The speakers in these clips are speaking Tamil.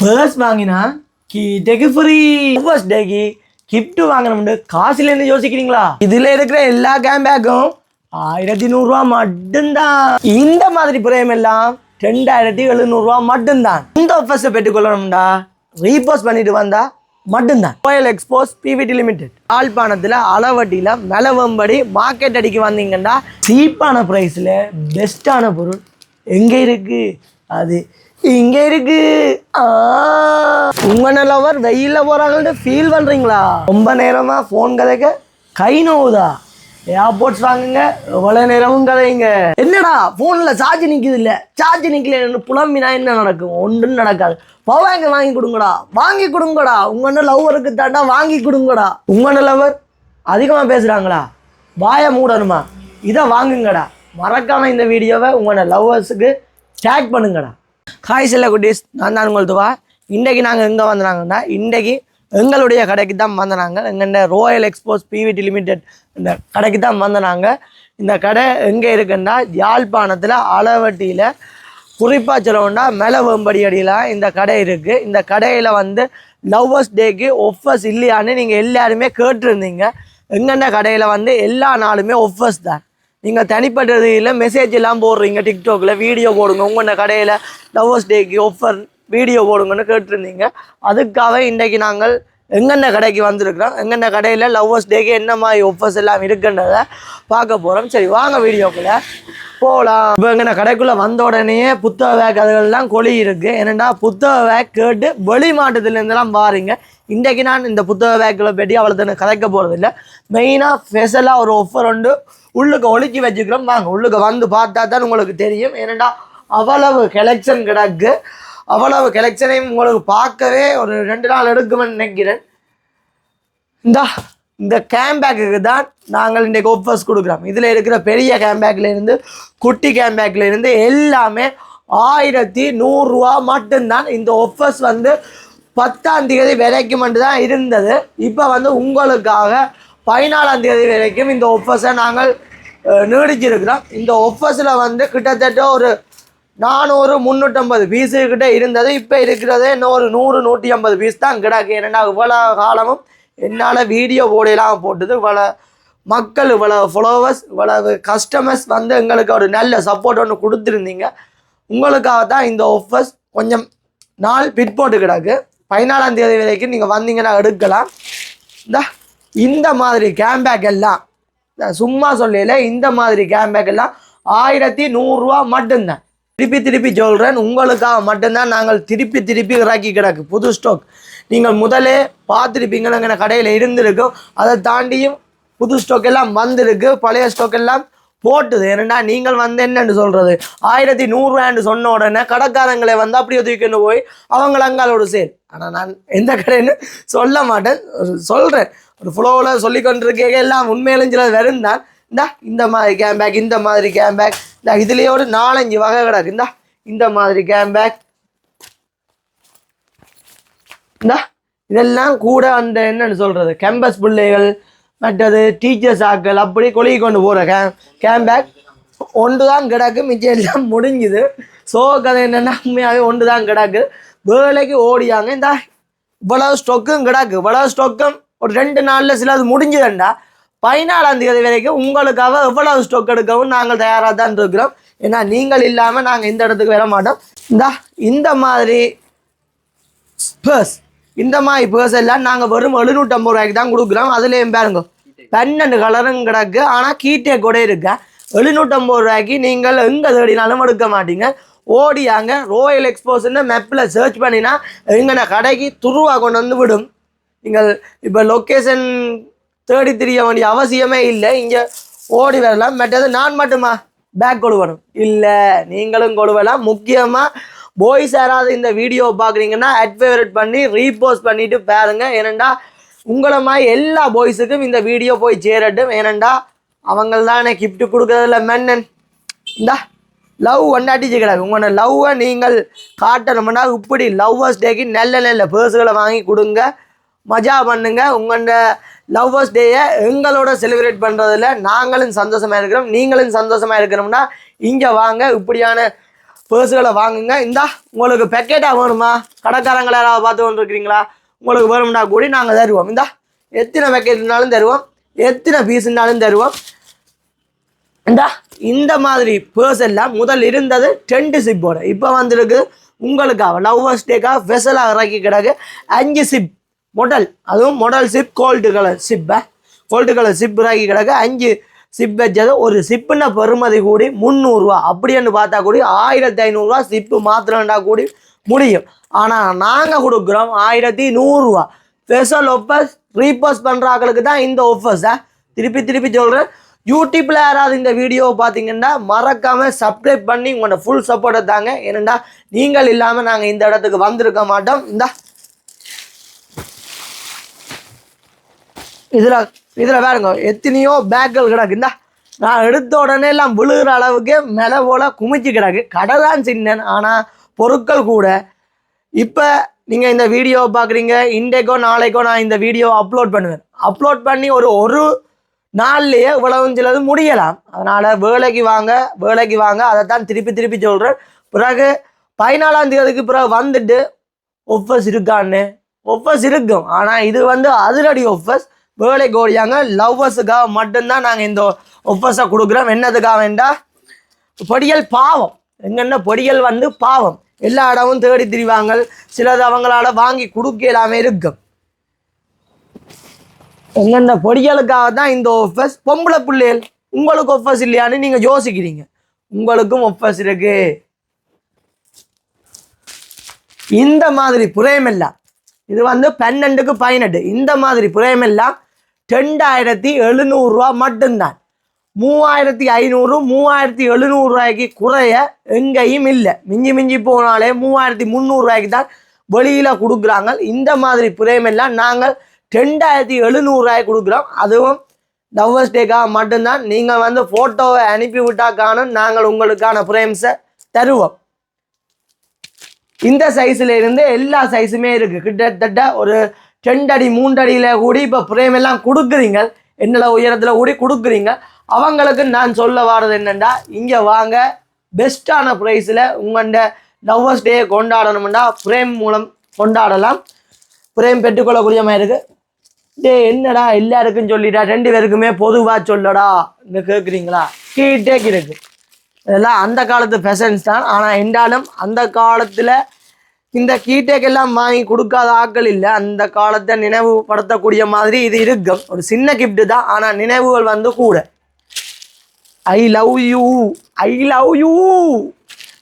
பர்ஸ் வாங்கினா கிட்டக்கு ஃப்ரீ ஃபர்ஸ்ட் டேக்கு கிஃப்ட் வாங்கணும்னு காசுலேருந்து யோசிக்கிறீங்களா? இதில் இருக்கிற எல்லா கேம்பேக்கும் ஆயிரத்தி நூறுரூவா மட்டும்தான். இந்த மாதிரி பிரேம் எல்லாம் ரெண்டாயிரத்தி எழுநூறுவா மட்டும்தான். இந்த ஆஃபர்ஸை பெற்றுக்கொள்ளணும்டா. ரீபோஸ் பண்ணிட்டு வந்தா மட்டும்தான். கோயல் எக்ஸ்போஸ் பிவிடி லிமிடெட் யாழ்ப்பாணத்தில் அளவட்டியில் மிளவம்படி மார்க்கெட் அடிக்க வந்தீங்கன்னா சீப்பான ப்ரைஸில் பெஸ்ட்டான பொருள் எங்கே இருக்குது அது இங்கே இருக்கு. உங்க நிலவர் வெயில போறாங்கன்னு ஃபீல் பண்றீங்களா? ரொம்ப நேரமா ஃபோன் கதைக்க கை நோவுதா? ஏர்போர்ட்ஸ் வாங்குங்க எவ்வளவு நேரமும் கதைங்க. என்னடா போன்ல சார்ஜ் நிக்குது இல்ல? சார்ஜ் நிக்கல புலம்பினா என்ன நடக்கும்? ஒன்றும் நடக்காது. பவாங்க வாங்கி கொடுங்கடா. வாங்கி கொடுங்கடா. உங்க லவ்வருக்கு தாண்டா வாங்கி கொடுங்கடா. உங்க லவர் அதிகமா பேசுறாங்களா? வாயை மூடணுமா? இதை வாங்குங்கடா. மறக்காம இந்த வீடியோவை உங்களோட லவ்வர்ஸுக்கு டேக் பண்ணுங்கடா. ஹாய் செல்ல குட்டீஸ் நான் தான் உங்கள் துவா. இன்றைக்கு நாங்கள் எங்கே வந்தாங்கன்னா இன்றைக்கு எங்களுடைய கடைக்கு தான் வந்தனாங்க எங்கள்ட ரோயல் எக்ஸ்போஸ் பிவிடி லிமிடெட் இந்த கடைக்கு தான் வந்தனாங்க இந்த கடை எங்கே இருக்குன்னா யாழ்ப்பாணத்தில் அளவட்டியில் குறிப்பாக சொல்லணும்னா மெலவம்படி அடியில் இந்த கடை இருக்குது இந்த கடையில் வந்து லவ்வர்ஸ் டேக்கு ஒஃபர்ஸ் இல்லையான்னு நீங்கள் எல்லாருமே கேட்டிருந்தீங்க. எங்கென்ன கடையில் வந்து எல்லா நாளுமே ஒஃபர்ஸ் தான். நீங்கள் தனிப்பட்ட ரீதியில் மெசேஜ் எல்லாம் போடுறீங்க டிக்டாக்ல வீடியோ போடுங்க உங்கள் கடையில் லவ்வர்ஸ் டேக்கு ஆஃபர் வீடியோ போடுங்கன்னு கேட்டிருந்தீங்க. அதுக்காக இன்றைக்கு நாங்கள் எங்கென்ன கடைக்கு வந்திருக்கிறோம் எங்கென்ன கடையில் லவ்வர்ஸ் டேக்கு என்ன மாதிரி ஆஃபர்ஸ் எல்லாம் இருக்குன்றதை பார்க்க போகிறோம் சரி வாங்க வீடியோக்குள்ளே போகலாம் இப்போ எங்கன கடைக்குள்ளே வந்த உடனே புத்தக வேக் அதுகள்லாம் கொலி இருக்குது என்னென்னா புத்தக வேக் கேட்டு வெளி மாவட்டத்துலேருந்துலாம் பாருங்கள் இன்றைக்கு நான் இந்த புத்தக பேக்கில் பற்றி அவ்வளோ தானே கதைக்க போகிறதில்ல மெயினாக ஸ்பெஷலாக ஒரு ஆஃபர் உண்டு. உள்ளுக்கு ஒழுக்கி வச்சுக்கிறோம். வாங்க உள்ளுக்கு வந்து பார்த்தா தான் உங்களுக்கு தெரியும். ஏனண்டா அவ்வளவு கலெக்ஷன் கிடக்கு. அவ்வளவு கலெக்ஷனையும் உங்களுக்கு பார்க்கவே ஒரு ரெண்டு நாள் எடுக்குமென்னு நினைக்கிறேன். இந்தா இந்த கேம்பேக்குக்கு தான் நாங்கள் இன்றைக்கு ஒஃபர்ஸ் கொடுக்குறோம். இதில் இருக்கிற பெரிய கேம்பேக்லேருந்து குட்டி கேம்பேக்லேருந்து எல்லாமே ஆயிரத்தி நூறுரூவா மட்டும்தான் இந்த ஒஃபர்ஸ் வந்து பத்தாம் தேதி வரைக்கும் தான் இருந்தது. இப்போ வந்து உங்களுக்காக பதினாலாம் தேதி வரைக்கும் இந்த ஒஃபர்ஸை நாங்கள் நீடிச்சிருக்கிறோம். இந்த ஒஃபர்ஸில் வந்து கிட்டத்தட்ட ஒரு நானூறு முந்நூற்றம்பது பீஸு கிட்டே இருந்தது. இப்போ இருக்கிறதே இன்னும் ஒரு நூறு நூற்றி ஐம்பது பீஸ் தான் கிடக்கு. ஏன்னா இவ்வளோ காலமும் என்னால் வீடியோ போடையெல்லாம் போட்டது. இவ்வளோ மக்கள் இவ்வளோ ஃபாலோவர்ஸ் இவ்வளவு கஸ்டமர்ஸ் வந்து எங்களுக்கு ஒரு நல்ல சப்போர்ட் ஒன்று கொடுத்துருந்தீங்க. உங்களுக்காக தான் இந்த ஒஃபர்ஸ் கொஞ்சம் நாள் பிற்போட்டு கிடக்கு. பதினாலாம் தேதி வரைக்கும் நீங்கள் வந்தீங்கன்னா எடுக்கலாம். இந்த இந்த மாதிரி கேம்பேக் எல்லாம் இந்த சும்மா சொல்லல இந்த மாதிரி கேம்பேக் எல்லாம் ஆயிரத்தி நூறுரூவா மட்டும்தான். திருப்பி திருப்பி சொல்கிறேன் உங்களுக்காக மட்டும்தான் நாங்கள் திருப்பி திருப்பி இறக்கி கிடக்கு. புது ஸ்டாக் நீங்கள் முதலே பார்த்துருப்பீங்கன்னு கடையில் இருந்திருக்கும் அதை தாண்டியும் புது ஸ்டாக் எல்லாம் வந்திருக்கு. பழைய ஸ்டாக் எல்லாம் போட்டுது. ஏன்னா நீங்கள் வந்து என்னன்னு சொல்கிறது ஆயிரத்தி நூறுரூவான்னு சொன்ன உடனே கடைக்காரங்களை வந்து அப்படியே தூக்கின்னு போய் அவங்கள அங்காலோட சேர். ஆனால் நான் எந்த கடைன்னு சொல்ல மாட்டேன். சொல்கிறேன் ஒரு ஃப்ளோவில் சொல்லி கொண்டிருக்கேன் எல்லாம் உண்மையிலும் சில வெறும் தான். இந்தா இந்த மாதிரி கேம்பேக் இந்த மாதிரி கேம்பேக் இந்த இதுலேயே ஒரு நாலஞ்சு வகை கிடக்கு இந்தா இந்த மாதிரி கேம்பேக் இந்தா இதெல்லாம் கூட அந்த என்னன்னு சொல்கிறது கேம்பஸ் பிள்ளைகள் மற்றது டீச்சர்ஸ் ஆக்கள் அப்படி கொழுகி கொண்டு போகிற கே கேம்பேக் ஒன்று தான் கிடக்கு. மிச்சம் எல்லாம் முடிஞ்சுது. ஸோ கதை என்னென்னா உண்மையாகவே ஒன்று தான் கிடக்கு. வேலைக்கு ஓடியாங்க. இந்த இவ்வளவு ஸ்டொக்கும் கிடக்கு. இவ்வளவு ஸ்டொக்கும் ஒரு ரெண்டு நாளில் சிலது முடிஞ்சுதுண்டா. பதினாலாம் தேதி வரைக்கும் உங்களுக்காக எவ்வளவு ஸ்டொக் எடுக்கவும் நாங்கள் தயாராக தான் இருக்கிறோம். ஏன்னா நீங்கள் இல்லாமல் நாங்கள் இந்த இடத்துக்கு வர மாட்டோம். இந்தா இந்த மாதிரி பேர்ஸ் இந்த மாதிரி பேர்ஸ் எல்லாம் நாங்கள் வெறும் எழுநூற்றம்பது ரூபாய்க்கு தான் கொடுக்குறோம். அதுலேயும் பாருங்க பன்னெண்டு கலரும் கிடக்கு. ஆனால் கீட்டே கூட இருக்கா. எழுநூற்றம்பது ரூபாய்க்கு நீங்கள் எங்கே தேடினாலும் எடுக்க மாட்டீங்க. ஓடியாங்க. ரோயல் எக்ஸ்போஸ்ன்னு மெப்பில் சர்ச் பண்ணினா எங்கன கடைக்கு துருவா கொண்டு வந்து விடும். நீங்கள் இப்போ லொக்கேஷன் தேடி தெரிய வேண்டிய அவசியமே இல்லை. இங்கே ஓடி வரலாம். மற்றது நான் மட்டுமா? பேக் கொடுக்கணும். இல்லை நீங்களும் கொடுவலாம் முக்கியமாக பாய்ஸ் யாராவது இந்த வீடியோ பார்க்குறீங்கன்னா அட்ஃபேவரட் பண்ணி ரீபோஸ்ட் பண்ணிட்டு பாருங்க. ஏனண்டா உங்களை மாதிரி எல்லா பாய்ஸுக்கும் இந்த வீடியோ போய் சேரட்டும். ஏனண்டா அவங்க தானே கிஃப்ட் கொடுக்கறதுல மென்னன் இந்தா. லவ் ஒண்டாட்டிச்சு கிடக்கு உங்களோட லவ்வை நீங்கள் காட்டணும்னா இப்படி லவ்வர்ஸ் டேக்கு நல்ல நல்ல பேர்ஸுகளை வாங்கி கொடுங்க. மஜா பண்ணுங்க. உங்களோட லவ்வர்ஸ் டேயை எங்களோட செலிப்ரேட் பண்ணுறதுல நாங்களும் சந்தோஷமாக இருக்கிறோம். நீங்களும் சந்தோஷமாக இருக்கிறோம்னா இங்கே வாங்க. இப்படியான பேர்ஸுகளை வாங்குங்க. இந்தா உங்களுக்கு பேக்கெட்டாக வேணுமா? கடைக்காரங்கள யாராவது பார்த்து கொண்டிருக்கிறீங்களா? உங்களுக்கு வேணும்னா கூடி நாங்கள் தருவோம். இந்தா எத்தனை பேக்கெட்னாலும் தருவோம். எத்தனை பீஸ்னாலும் தருவோம். இந்தா இந்த மாதிரி பேர்ஸ் எல்லாம் முதல் இருந்தது டென்ட் சிப்போட இப்போ வந்திருக்கு உங்களுக்காக லவ்வர்ஸ் டேக்காக வெசலாக இறக்கி கிடக்கு அஞ்சு சிப் மொடல் அதுவும் மொடல் சிப் கோல்டு கலர் சிப்பை கோல்டு கலர் சிப் இறக்கி கிடக்கு அஞ்சு சிப் வச்சது. ஒரு சிப்புன பெறுமதி கூடி முந்நூறுரூவா அப்படின்னு பார்த்தா கூடி ஆயிரத்தி ஐநூறுரூவா சிப்பு மாத்திரம்டா கூடி முடியும். ஆனால் நாங்கள் கொடுக்குறோம் ஆயிரத்தி நூறுரூவா ஸ்பெஷல் ஆஃபர்ஸ் ரீபோஸ் பண்ணுறாங்களுக்கு தான் இந்த ஆஃபர்ஸை திருப்பி திருப்பி சொல்கிறேன் யூடியூப்பில் யாராவது இந்த வீடியோவை பார்த்தீங்கன்னா மறக்காமல் சப்ஸ்கிரைப் பண்ணி உங்களோட ஃபுல் சப்போர்ட்டை தாங்க. ஏன்னா நீங்கள் இல்லாமல் நாங்கள் இந்த இடத்துக்கு வந்திருக்க மாட்டோம். இந்த. இதில் இதில் வேறுங்க எத்தனையோ பேக்குகள் கிடக்கு. இந்த. நான் எடுத்த உடனே எல்லாம் விழுகிற அளவுக்கு மேலே போல குமிச்சு கிடக்கு. கடை தான் சின்னன் ஆனால் பொருட்கள் கூட. இப்போ நீங்கள் இந்த வீடியோவை பார்க்குறீங்க இன்றைக்கோ நாளைக்கோ நான் இந்த வீடியோ அப்லோட் பண்ணுவேன். அப்லோட் பண்ணி ஒரு ஒரு நாள்லயே இவ்வளவு சிலது முடியலாம். அதனால் வேலைக்கு வாங்க வேலைக்கு வாங்க அதைத்தான் திருப்பி திருப்பி சொல்கிறேன் பிறகு பதினாலாம் தேதிக்கு பிறகு வந்துட்டு ஒஃபஸ் இருக்கான்னு. ஒஃபஸ் இருக்கும். ஆனால் இது வந்து அதிரடி ஒஃபஸ் வேலைக்கு ஓடியாங்க. லவ்வர்ஸுக்காக மட்டும்தான் நாங்கள் இந்த ஒஃபஸை கொடுக்குறோம். என்னதுக்காக வேண்டா? பொடியல் பாவம். எங்கன்னா பொடியல் வந்து பாவம். எல்லா இடமும் தேடி திரிவாங்க. சிலது அவங்களால வாங்கி கொடுக்க இருக்கும். எந்தெந்த பொடிகளுக்காக தான் இந்த ஒஃபர்ஸ் பொம்பளை பிள்ளைகள். உங்களுக்கு ஒஃபர்ஸ் இல்லையான்னு நீங்கள் யோசிக்கிறீங்க. உங்களுக்கும் ஒஃபர்ஸ் இருக்கு. இந்த மாதிரி புறையமெல்லாம் இது வந்து பன்னெண்டுக்கு பதினெட்டு. இந்த மாதிரி புறையமெல்லாம் ரெண்டாயிரத்தி எழுநூறுரூவா மட்டும்தான். மூவாயிரத்தி ஐநூறு மூவாயிரத்தி எழுநூறுரூவாய்க்கு குறைய எங்கேயும் இல்லை. மிஞ்சி மிஞ்சி போனாலே மூவாயிரத்தி முந்நூறுரூவாய்க்கு தான் வெளியில் கொடுக்குறாங்க. இந்த மாதிரி பிரேமெல்லாம் நாங்கள் ரெண்டாயிரத்தி எழுநூறுரூவாய் கொடுக்குறோம். அதுவும் லவ்வர்ஸ் டேக்காக மட்டும்தான். நீங்கள் வந்து ஃபோட்டோவை அனுப்பி விட்டா காணும். நாங்கள் உங்களுக்கான ஃப்ரேம்ஸை தருவோம். இந்த சைஸில் இருந்து எல்லா சைஸுமே இருக்குது கிட்டத்தட்ட ஒரு ரெண்டு அடி கூடி இப்போ ஃப்ரேம் எல்லாம் கொடுக்குறீங்க. என்னோட உயரத்தில் கூடி கொடுக்குறீங்க. அவங்களுக்கு நான் சொல்ல வர்றது என்னென்னா இங்கே வாங்க. பெஸ்ட்டான ப்ரைஸில் உங்கள்கிட்ட லவ்வர்ஸ் டே கொண்டாடணும்னா ஃப்ரேம் மூலம் கொண்டாடலாம். ஃப்ரேம் பெற்றுக்கொள்ளக்கூடிய மாதிரி இருக்குது டே என்னடா எல்லாருக்கும் சொல்லிட்டா? ரெண்டு பேருக்குமே பொதுவாக சொல்லடா. கேட்குறீங்களா கீட்டே இருக்கு இதெல்லாம் அந்த காலத்து ஃபெஷன்ஸ் தான். ஆனால் என்றாலும் அந்த காலத்தில் இந்த கீட்டேக் எல்லாம் வாங்கி கொடுக்காத ஆட்கள் இல்லை. அந்த காலத்தை நினைவுபடுத்தக்கூடிய மாதிரி இது இருக்கும். ஒரு சின்ன கிஃப்ட் தான். ஆனால் நினைவுகள் வந்து கூட. I love you I love you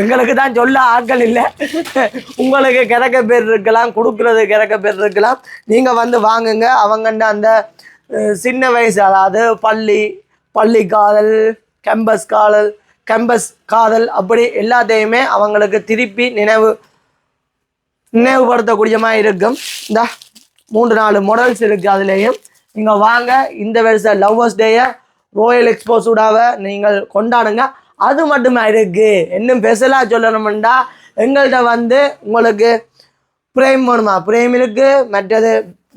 எங்களுக்கு தான் சொல்ல ஆட்கள் இல்லை. உங்களுக்கு கிடக்க பேர் இருக்கலாம் கொடுக்குறது கிடக்க பேர் இருக்கலாம். நீங்கள் வந்து வாங்குங்க. அவங்கண்ட அந்த சின்ன வயசு அதாவது பள்ளி பள்ளி காதல் கேம்பஸ் காதல் கேம்பஸ் காதல் அப்படி எல்லாத்தையுமே அவங்களுக்கு திருப்பி நினைவு நினைவுபடுத்தக்கூடியமாக இருக்கும். இந்த மூன்று நாலு மாடல்ஸ் இருக்குது அதுலேயும். நீங்கள் வாங்க. இந்த வருஷம் லவ்வர்ஸ் டேயை ரோயல் எக்ஸ்போஸூடாக நீங்கள் கொண்டாடுங்க. அது மட்டுமா இருக்கு? இன்னும் ஸ்பெஷலாக சொல்லணும்டா. எங்கள்கிட்ட வந்து உங்களுக்கு பிரேம் வேணுமா? பிரேம் இருக்கு மற்றது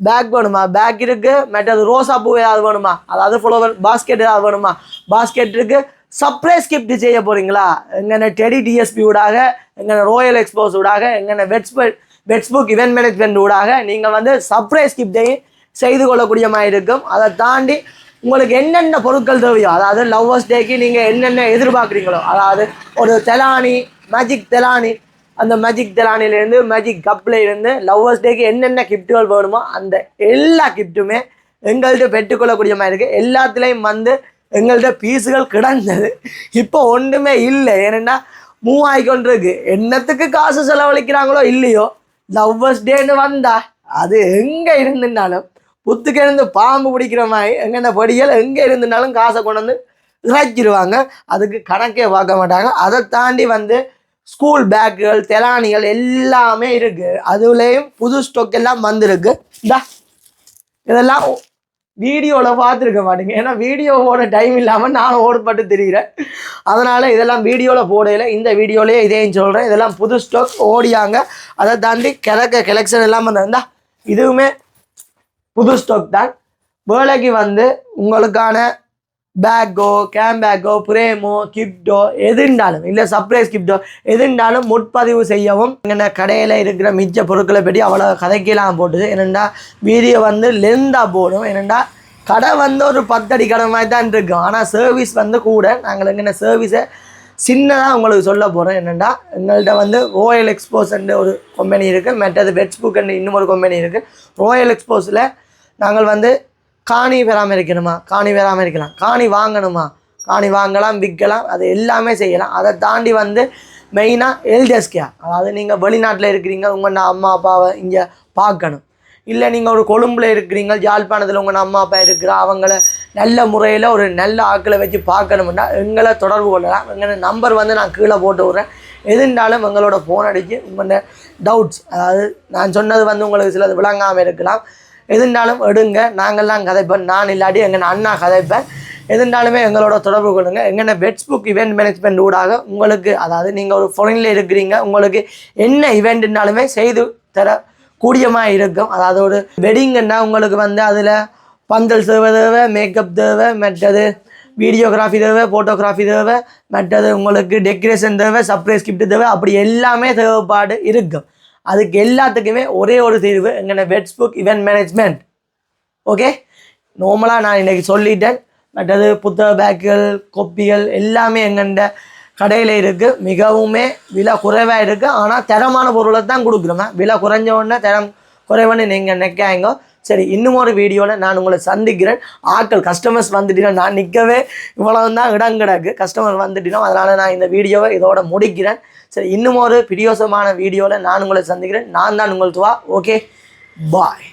பேக் வேணுமா? பேக் இருக்கு மற்றது ரோசா பூ ஏதாவது வேணுமா? அதாவது ஃப்ளோவர் பாஸ்கெட் ஏதாவது வேணுமா? பாஸ்கெட் இருக்கு. சர்ப்ரைஸ் கிஃப்ட் செய்ய போறீங்களா? எங்கன்னா டெடி டிஎஸ்பி ஊடாக எங்கன்னா ரோயல் எக்ஸ்போஸ் ஊடாக எங்கன்னா வெட்ஸ்பெட் வெட்ஸ்புக் இவெண்ட் மேனேஜ்மெண்ட் ஊடாக நீங்கள் வந்து சர்ப்ரைஸ் கிஃப்டையும் செய்து கொள்ளக்கூடிய மாதிரி இருக்கும். அதை தாண்டி உங்களுக்கு என்னென்ன பொருட்கள் தேவையோ அதாவது லவ்வர்ஸ் டேக்கு நீங்கள் என்னென்ன எதிர்பார்க்குறீங்களோ அதாவது ஒரு தெலானி மேஜிக் தெலானி அந்த மேஜிக் தெலானிலேருந்து மேஜிக் கப்பில் இருந்து லவ்வர்ஸ் டேக்கு என்னென்ன கிஃப்ட்டுகள் வேணுமோ அந்த எல்லா கிஃப்ட்டுமே எங்கள்கிட்ட பெற்றுக்கொள்ளக்கூடிய மாதிரி இருக்குது எல்லாத்துலேயும் வந்து எங்கள்கிட்ட பீஸுகள் கிடந்தது. இப்போ ஒன்றுமே இல்லை. ஏன்னா மூவ் ஆகிக்கொண்டிருக்கு என்னத்துக்கு காசு செலவழிக்கிறாங்களோ இல்லையோ லவ்வர்ஸ் டேன்னு வந்தா அது எங்கே இருந்துனாலும் புத்துக்கிழந்து பாம்பு பிடிக்கிற மாதிரி எங்கென்ன படிகள் எங்கே இருந்துனாலும் காசை கொண்டு வந்து இறக்கிடுவாங்க. அதுக்கு கணக்கே பார்க்க மாட்டாங்க. அதை தாண்டி வந்து ஸ்கூல் பேக்குகள் தெலானிகள் எல்லாமே இருக்குது அதுலேயும் புது ஸ்டாக் எல்லாம் வந்திருக்கு. இந்தா இதெல்லாம் வீடியோவில் பார்த்துருக்க மாட்டேங்க. ஏன்னா வீடியோ ஓட டைம் இல்லாமல் நான் ஓடப்பட்டு தெரிகிறேன் அதனால் இதெல்லாம் வீடியோவில் போடையில் இந்த வீடியோலேயே இதையும் சொல்கிறேன் இதெல்லாம் புது ஸ்டாக் ஓடியாங்க. அதை தாண்டி கிழக்க கலெக்ஷன் எல்லாம் வந்திருந்தா இதுவுமே புது ஸ்டாக் தான். வேலைக்கு வந்து உங்களுக்கான பேக்கோ கேம்பேக்கோ பிரேமோ கிப்டோ எதுண்டாலும் இல்லை சர்ப்ரைஸ் கிப்டோ எதுண்டாலும் முற்பதிவு செய்யவும் எங்கள் கடையில் இருக்கிற மிச்ச பொருட்களை பற்றி அவ்வளோ கதைக்கெல்லாம் போட்டுது. என்னென்னா வீடியோ வந்து லெந்தாக போடும். என்னென்னா கடை வந்து ஒரு பத்தடி கடை மாதிரி தான் இருக்கும் ஆனால் சர்வீஸ் வந்து கூட நாங்கள் எங்கே சர்வீஸை சின்னதாக உங்களுக்கு சொல்ல போகிறேன் என்னென்னா எங்கள்கிட்ட வந்து ரோயல் எக்ஸ்போஸ்ன்ற ஒரு கம்பெனி இருக்குது மற்றது வெட்ஸ்புக்னு இன்னும் ஒரு கம்பெனி இருக்குது ரோயல் எக்ஸ்போஸில் நாங்கள் வந்து காணி பராமரிக்கணுமா? காணி பராமரிக்கலாம். காணி வாங்கணுமா? காணி வாங்கலாம் விற்கலாம் அது எல்லாமே செய்யலாம். அதை தாண்டி வந்து மெயினாக எல்டெஸ்கியா அதாவது நீங்கள் வெளிநாட்டில் இருக்கிறீங்க உங்கள் அம்மா அப்பாவை இங்கே பார்க்கணும். இல்லை நீங்கள் ஒரு கொழும்பில் இருக்கிறீங்க ஜாழ்ப்பாணத்தில் உங்கள் அம்மா அப்பா இருக்கிற அவங்கள நல்ல முறையில் ஒரு நல்ல ஆக்களை வச்சு பார்க்கணும்னா எங்களை தொடர்பு கொள்ளலாம். எங்களை நம்பர் வந்து நான் கீழே போட்டு விட்றேன். எதுண்டாலும் எங்களோட ஃபோன் அடித்து உங்களோட டவுட்ஸ் அதாவது நான் சொன்னது வந்து உங்களுக்கு சிலது விளங்காமல் இருக்கலாம். எதுனாலும் எடுங்க. நாங்கள்லாம் கதைப்பேன். நான் இல்லாட்டி எங்கள் அண்ணா கதைப்பேன். எதுனாலுமே எங்களோட தொடர்பு கொள்ளுங்கள் எங்கன்னா பெட்ஸ்புக் இவெண்ட் மேனேஜ்மெண்ட் ஊடாக உங்களுக்கு அதாவது நீங்கள் ஒரு ஃபோனில் இருக்கிறீங்க உங்களுக்கு என்ன இவெண்ட்னாலுமே செய்து தர கூடியமாக இருக்கும் அதாவது ஒரு வெட்டிங்கன்னா உங்களுக்கு வந்து அதில் பந்தல் தேவை தேவை மேக்கப் தேவை மற்றது வீடியோகிராஃபி தேவை ஃபோட்டோகிராஃபி தேவை மற்றது உங்களுக்கு டெக்கரேஷன் தேவை சர்ப்ரைஸ் கிஃப்ட் தேவை அப்படி எல்லாமே தேவைப்பாடு இருக்கும். அதுக்கு எல்லாத்துக்குமே ஒரே ஒரு தீர்வு எங்கன்னா வெட்ஸ்புக் இவெண்ட் மேனேஜ்மெண்ட் ஓகே நார்மலாக நான் இன்றைக்கி சொல்லிட்டேன். மற்றது புத்தக பேக்குகள் கொப்பிகள் எல்லாமே எங்கண்ட கடையில் இருக்குது மிகவுமே விலை குறைவாக இருக்குது ஆனால் தரமான பொருளை தான் கொடுக்குறோமே. விலை குறைஞ்ச உடனே தரம் குறைவுன்னு நீங்கள் நிற்காங்க சரி இன்னும் ஒரு வீடியோவில் நான் உங்களை சந்திக்கிறேன். ஆட்கள் கஸ்டமர்ஸ் வந்துட்டீங்கன்னா நான் நிற்கவே இவ்வளவு தான் இடம் கிடக்கு. கஸ்டமர் வந்துட்டீங்கன்னா அதனால் நான் இந்த வீடியோவை இதோட முடிக்கிறேன். சரி இன்னும் ஒரு பிரியோசமான வீடியோவில் நான் உங்களை சந்திக்கிறேன். நான் தான் உங்கள் துவா. Okay bye